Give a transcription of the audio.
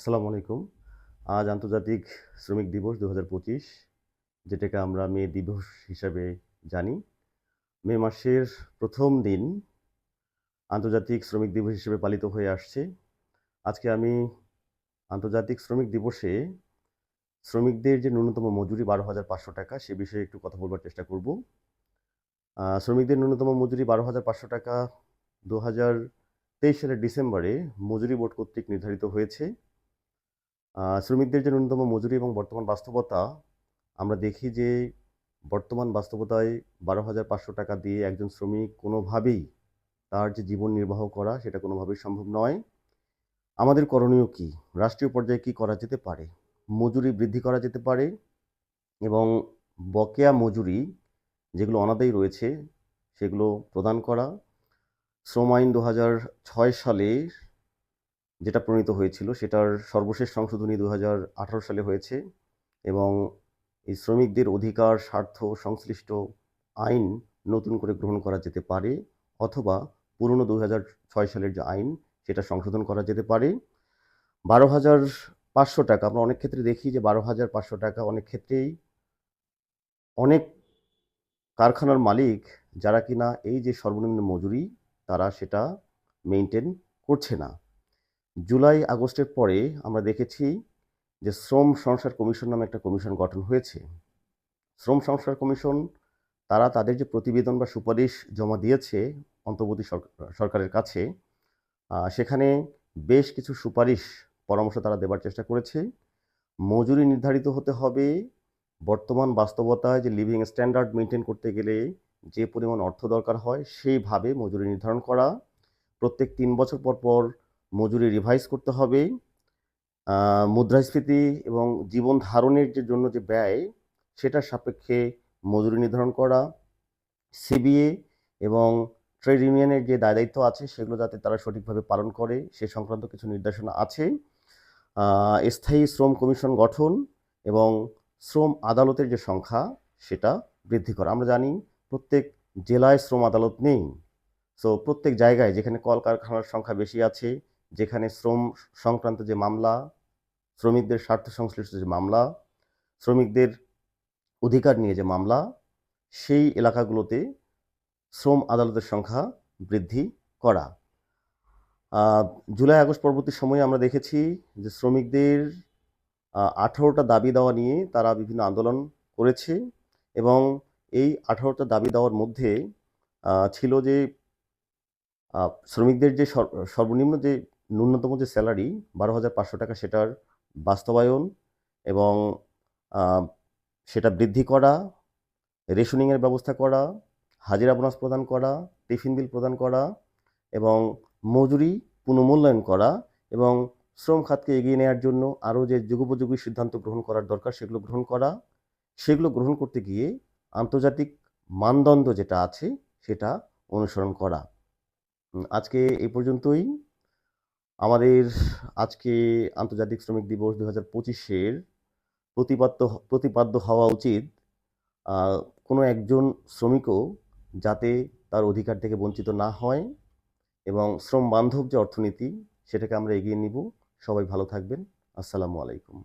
আসসালামু আলাইকুম। আজ আন্তর্জাতিক শ্রমিক দিবস দু হাজার পঁচিশ, যেটাকে আমরা মে দিবস হিসাবে জানি। মে মাসের প্রথম দিন আন্তর্জাতিক শ্রমিক দিবস হিসেবে পালিত হয়ে আসছে। আজকে আমি আন্তর্জাতিক শ্রমিক দিবসে শ্রমিকদের যে ন্যূনতম মজুরি বারো হাজার পাঁচশো টাকা, সে বিষয়ে একটু কথা বলবার চেষ্টা করব। শ্রমিকদের ন্যূনতম মজুরি বারো হাজার পাঁচশো টাকা দু হাজার তেইশ সালের ডিসেম্বরে মজুরি বোর্ড কর্তৃক নির্ধারিত হয়েছে। শ্রমিকদের যে ন্যূনতম মজুরি এবং বর্তমান বাস্তবতা, আমরা দেখি যে বর্তমান বাস্তবতায় বারো হাজার পাঁচশো টাকা দিয়ে একজন শ্রমিক কোনোভাবেই তার যে জীবন নির্বাহ করা, সেটা কোনোভাবেই সম্ভব নয়। আমাদের করণীয় কি? রাষ্ট্রীয় পর্যায়ে কি করা যেতে পারে? মজুরি বৃদ্ধি করা যেতে পারে এবং বকেয়া মজুরি যেগুলো অনাদায়ী রয়েছে, সেগুলো প্রদান করা। শ্রম আইন দু হাজার ছয় সালে যেটা প্রণীত হয়েছিল সেটার সর্বশেষ সংশোধনী দু হাজার আঠারো সালে হয়েছে এবং এই শ্রমিকদের অধিকার, স্বার্থ, সংশ্লিষ্ট আইন নতুন করে গ্রহণ করা যেতে পারে অথবা পুরনো দু হাজার ছয় সালের যে আইন সেটা সংশোধন করা যেতে পারে। বারো হাজার পাঁচশো টাকা, আমরা অনেক ক্ষেত্রে দেখি যে বারো হাজার পাঁচশো টাকা অনেক ক্ষেত্রেই অনেক কারখানার মালিক যারা কিনা এই যে সর্বনিম্ন মজুরি তারা সেটা মেনটেন করছে না। জুলাই আগস্টের পরে আমরা দেখেছি যে শ্রম সংস্কার কমিশন নামে একটা কমিশন গঠন হয়েছে। শ্রম সংস্কার কমিশন তারা তাদের যে প্রতিবেদন বা সুপারিশ জমা দিয়েছে অন্তর্বর্তী সরকারের কাছে সেখানে বেশ কিছু সুপারিশ পরামর্শ তারা দেবার চেষ্টা করেছে। মজুরি নির্ধারিত হতে হবে। বর্তমান বাস্তবতায় যে লিভিং স্ট্যান্ডার্ড মেনটেন করতে গেলে যে পরিমাণ অর্থ দরকার হয়, সেইভাবে মজুরি নির্ধারণ করা। প্রত্যেক তিন বছর পর পর মজুরি রিভাইজ করতে হবে। মুদ্রাস্ফীতি এবং জীবন ধারণের যে জন্য যে ব্যয়, সেটার সাপেক্ষে মজুরি নির্ধারণ করা। সিবিএ এবং ট্রেড ইউনিয়নের যে দায় দায়িত্ব আছে, সেগুলো যাতে তারা সঠিকভাবে পালন করে, সে সংক্রান্ত কিছু নির্দেশনা আছে। স্থায়ী শ্রম কমিশন গঠন এবং শ্রম আদালতের যে সংখ্যা, সেটা বৃদ্ধি করা। আমরা জানি প্রত্যেক জেলায় শ্রম আদালত নেই। সো প্রত্যেক জায়গায় যেখানে কলকারখানার সংখ্যা বেশি আছে যেখানে শ্রম সংক্রান্ত যে মামলা, শ্রমিকদের স্বার্থ সংশ্লিষ্ট যে মামলা, শ্রমিকদের অধিকার নিয়ে যে মামলা, সেই এলাকাগুলোতে শ্রম আদালতের সংখ্যা বৃদ্ধি করা। জুলাই, আগস্ট পরবর্তী সময়ে আমরা দেখেছি যে শ্রমিকদের আঠারোটা দাবি দেওয়া নিয়ে তারা বিভিন্ন আন্দোলন করেছে এবং এই আঠারোটা দাবি দেওয়ার মধ্যে ছিল যে শ্রমিকদের যে সর- সর্বনিম্ন যে ন্যূনতম যে স্যালারি, বারো হাজার পাঁচশো টাকা সেটার বাস্তবায়ন এবং সেটা বৃদ্ধি করা, রেশনিংয়ের ব্যবস্থা করা, হাজিরা বোনাস প্রদান করা, টিফিন বিল প্রদান করা এবং মজুরি পুনঃমূল্যায়ন করা এবং শ্রম খাতকে এগিয়ে নেওয়ার জন্য আরও যে যুগোপযোগী সিদ্ধান্ত গ্রহণ করার দরকার সেগুলো গ্রহণ করা, সেগুলো গ্রহণ করতে গিয়ে আন্তর্জাতিক মানদণ্ড যেটা আছে সেটা অনুসরণ করা। আজকে এই পর্যন্তই। আমাদের আজকে আন্তর্জাতিক শ্রমিক দিবস দু হাজার পঁচিশের প্রতিপাদ্য প্রতিপাদ্য হওয়া উচিত। কোনো একজন শ্রমিকও যাতে তার অধিকার থেকে বঞ্চিত না হয় এবং শ্রম বান্ধব যে অর্থনীতি, সেটাকে আমরা এগিয়ে নিব। সবাই ভালো থাকবেন। আসসালামু আলাইকুম।